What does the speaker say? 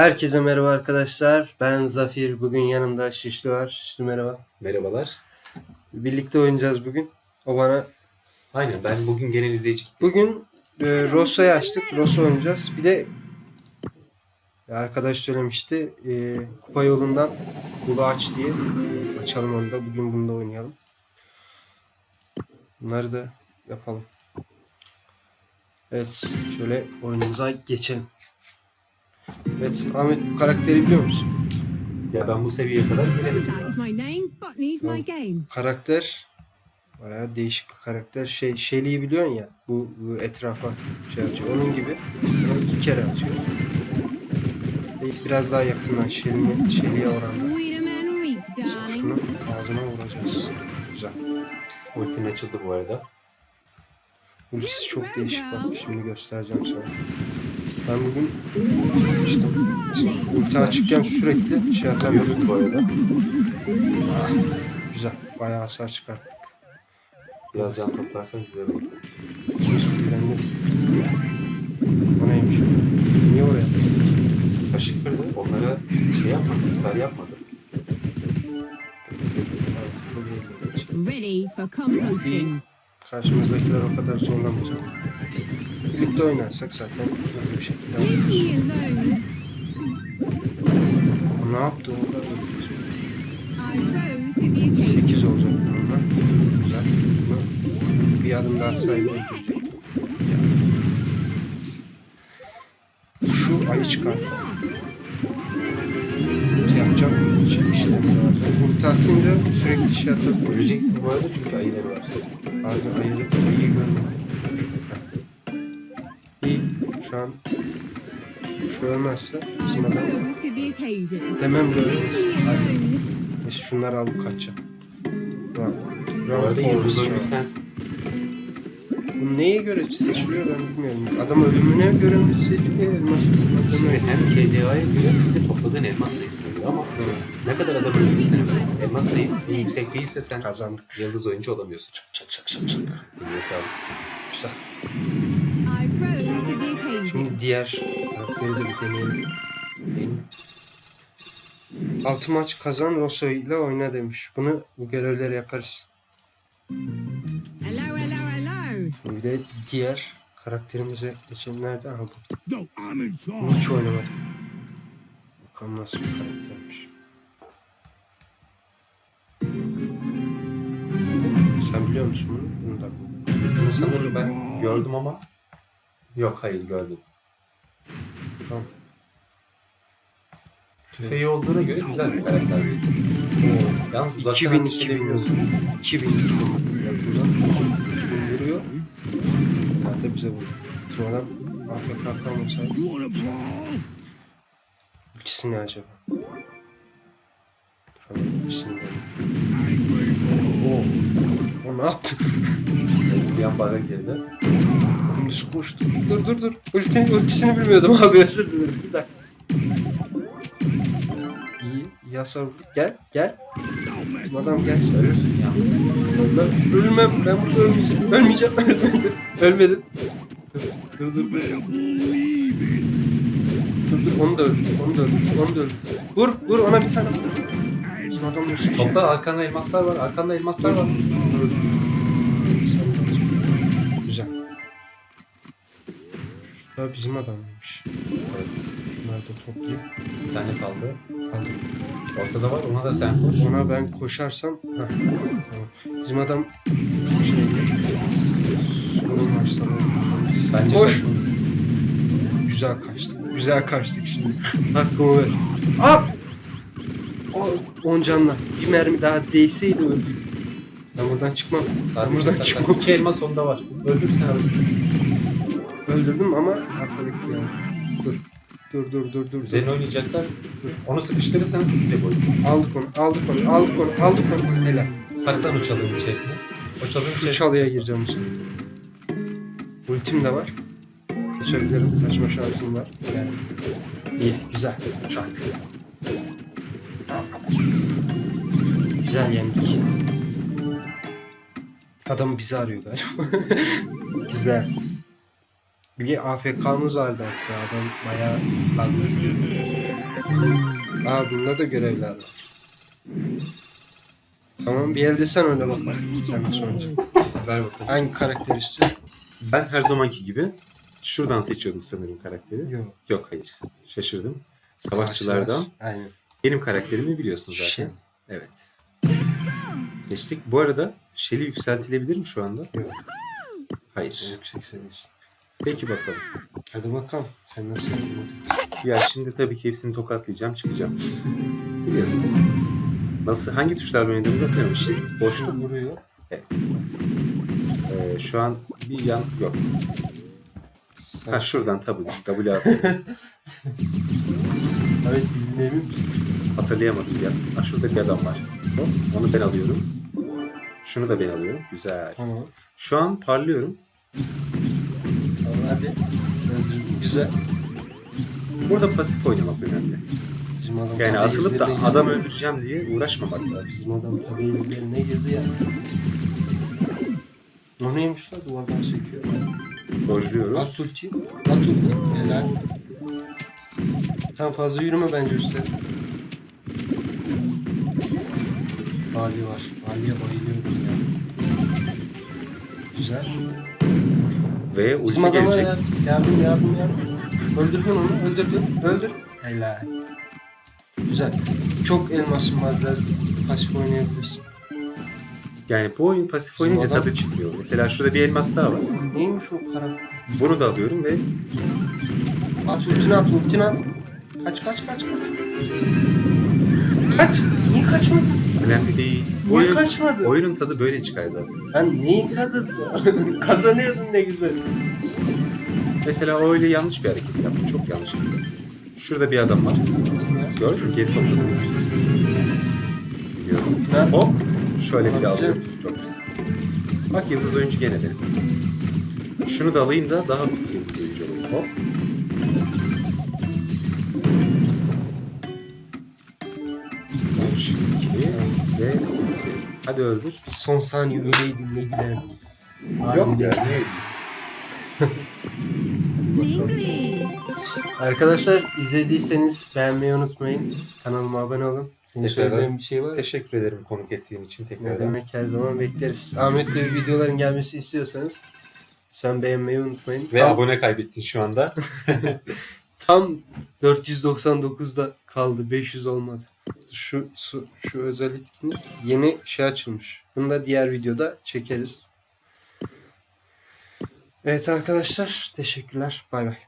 Herkese merhaba arkadaşlar. Ben Zafir. Bugün yanımda Şişli var. Şişli merhaba. Merhabalar. Birlikte oynayacağız bugün. O bana Aynen ben bugün genel izleyici kitlesi. bugün e, Rossa'yı açtık. Rossa oynayacağız. Bir de arkadaş söylemişti. E, kupa yolundan kulu aç diye. Açalım onu da. Bugün bunu da oynayalım. Bunları da yapalım. Evet. Şöyle oyunumuza geçelim. Evet. Ahmet bu karakteri biliyor musun? Ya ben bu seviyeye kadar game. karakter bayağı değişik bir karakter. Şey Shelly'yi biliyorsun ya. Bu, bu etrafa şey atıyor. Onun gibi bunu iki kere atıyor. Ve biraz daha yakından Shelly'ye Shelly'ye oranla. Şunu ağzına vuracağız. Güzel. Ultim açıldı bu arada. Ultisi çok değişik bak. Şimdi göstereceğim sana. Ben bugün ulti açıkken sürekli şey atamıyorum. Bu arada. Güzel. Bayağı hasar çıkarttık. Biraz can toplarsan güzel olur. Şimdi sürülendim. O neymiş? Niye oraya? Kaşık kırdı. Onlara şey yapmadı. Siper yapmadı. Ready for composting. Karşımızdakiler o kadar zorlamayacak. Birlikte oynarsak zaten hızlı bir şekilde alırız. Yaptı orada? I rose to the occasion. 8 olacak bununla. Güzel. Bunu Bir adım daha atsaydı öldürecek. Şu ayı çıkart. Ulti yapacağım. Şimdi işlemi var. Ulti atınca sürekli şey atıp Öleceksin bu arada çünkü ayıları var. Abi ayı, ayıyı görmedim. İyi. Şu an şu ölmezse bizim adam demem alone. Biz şunları alıp kaçacağım. Bravo. Yıldız oyuncu sensin. Bu neye göre seçiliyor ben bilmiyorum. Adam ölümüne göre mi seçiliyor? Elmas Şimdi topladığına hem KDA'ya göre hem de topladığın elmas sayısına göre ama ne kadar adam öldürürsen öyle. Elmas sayın en yüksek değilse sen kazandık. yıldız oyuncu olamıyorsun. Çak çak çak çak. Eline sağlık. Güzel. Diğer karakteri de bir deneyelim. Altı maç kazan Rosso ile oyna demiş. Bunu bu görevleri yaparız. Hello, hello, hello. Bir de diğer karakterimize geçelim. Nerede? Aha bu. Bunu hiç oynamadım. Bakalım nasıl bir karaktermiş. Sen biliyor musun bunu? Bunu da Bunu sanırım ben gördüm ama yok hayır gördüm. Tamam. Tüfeği olduğuna göre güzel bir karakter. Yalnız uzaktan 2000 ateş 2000 edebiliyorsun. 2000 2000 vuruyor. De bize vurdu. Kalmasaydı. You wanna brawl? Ultisi ne acaba? De. Oo. O ne yaptı? Bir an bug'a girdi. Dümdüz koştu. Dur dur dur. Ultini, ultisini bilmiyordum abi özür dilerim. Bir dakika. İyi. vurdu. Gel gel. Bizim adam gelse. Ölürsün yalnız. Ben ölmem. Ben burada ölmeyeceğim. Ölmeyeceğim. Ölmedim. Dur dur dur. Dur dur. Onu da öldür. Onu da öldür. Onu da öldür. Vur. Vur ona bir tane. Bizim adam bir şey? Topta arkanda elmaslar var. Arkanda elmaslar var. Şurada bizim adammış. Evet. Bunları da toplayayım. Bir tane kaldı. Aldım. Ortada var. Ona da sen koş. Ona ben koşarsam... Heh, tamam. Bizim adam... Şey, sorun var sanırım. Bence Koş. kaçmalısın. Güzel kaçtık. Güzel kaçtık şimdi. Hakkımı ver. Ap! O, on canla. Bir mermi daha değseydi öldük. Ben buradan çıkmam. Ben Sadece buradan çıkmam. iki elmas onda var. Öldürsen alırsın. Öldürdüm ama arkadaki yani. Dur. Dur dur dur dur. dur. Üzerine oynayacaklar. Onu sıkıştırırsan siz de boyun. Aldık onu, aldık onu, aldık onu, aldık onu. Helal. Saklan o çalığın içerisine. O çalığın Şu içerisine. çalıya gireceğim şimdi. Ultim de var. Kaçabilirim. Kaçma şansım var. Yani. İyi, güzel. Çak. Güzel yendik. Adam bizi arıyor galiba. güzel. Bir AFK'mız vardı hatta. Adam bayağı bug'lı. Aa bunda da görevler var. Tamam bir elde sen öyle bakalım. Sen nasıl oynayacaksın? Ver bakalım. Hangi karakter istiyorsun? Ben her zamanki gibi şuradan seçiyordum sanırım karakteri. Yok. Yok hayır. Şaşırdım. Savaşçılardan. Aynen. Benim karakterimi biliyorsun zaten. Şey. Evet. Seçtik. Bu arada Shelly yükseltilebilir mi şu anda? Yok. Hayır. Yüksek seviyesin. Peki bakalım. Hadi bakalım. Sen nasıl oynayacaksın? Ya şimdi tabii ki hepsini tokatlayacağım, çıkacağım. Biliyorsun. Nasıl, hangi tuşlarla oynadığımızı hatırlamıyorum. Shift, boşluk. vuruyor. Ee, şu an bir yan yok. Ha şuradan tabii. W asayım. Evet bildiğin emin misin? Hatırlayamadım ya. Ha şurada bir adam var. Onu ben alıyorum. Şunu da ben alıyorum. Güzel. Tamam. Şu an parlıyorum. Hadi. Öldürdün. Güzel. Burada pasif oynamak önemli. Bizim adam Yani tabii atılıp da izlerine adam girdi. öldüreceğim diye uğraşmamak lazım. Bizim adam tabii izlerine girdi ya. O neymiş la duvardan çekiyor. Dojluyoruz. At ulti. At ulti. Helal. Tam fazla yürüme bence üstte. Vali var. Valiye bayılıyorum ya. Güzel. Ve ulti Bizim adama gelecek. ya- yardım yardım yardım. Öldürdün onu öldürdün. Öldür. Helal. Güzel. Çok elmasın var biraz pasif oynayabilirsin. Yani bu oyun pasif oynayınca adam- tadı çıkmıyor. Mesela şurada bir elmas daha var. Neymiş o karakter? Bunu da alıyorum ve At ultini at ultini at. Kaç kaç kaç kaç. Kaç. Niye kaçmadın? Önemli değil. Niye Oyun, kaçmadın? oyunun tadı böyle çıkar zaten. Ben neyin tadı? Kazanıyordun ne güzel. Mesela o öyle yanlış bir hareket yaptı. Çok yanlış. Şurada bir adam var. Gördün mü? Geri topladım. Biliyorum. Hop. Şöyle bir de alıyoruz. Çok güzel. Bak yıldız oyuncu gene benim. Şunu da alayım da daha pis yıldız oyuncu olayım. Hop. Hadi öldür. Son saniye öyleydin ne giderdim. Yok ya. Ne? Arkadaşlar izlediyseniz beğenmeyi unutmayın. Kanalıma abone olun. Senin Teşekkür ederim. söyleyeceğin bir şey var mı? Teşekkür ederim konuk ettiğin için Ne tekrardan. demek her zaman bekleriz. Ahmet'le videoların gelmesi istiyorsanız lütfen beğenmeyi unutmayın. Ve tam, abone kaybettin şu anda. tam 499'da kaldı. 500 olmadı. Şu, şu, şu özellikle yeni şey açılmış. Bunu da diğer videoda çekeriz. Evet arkadaşlar teşekkürler. Bay bay.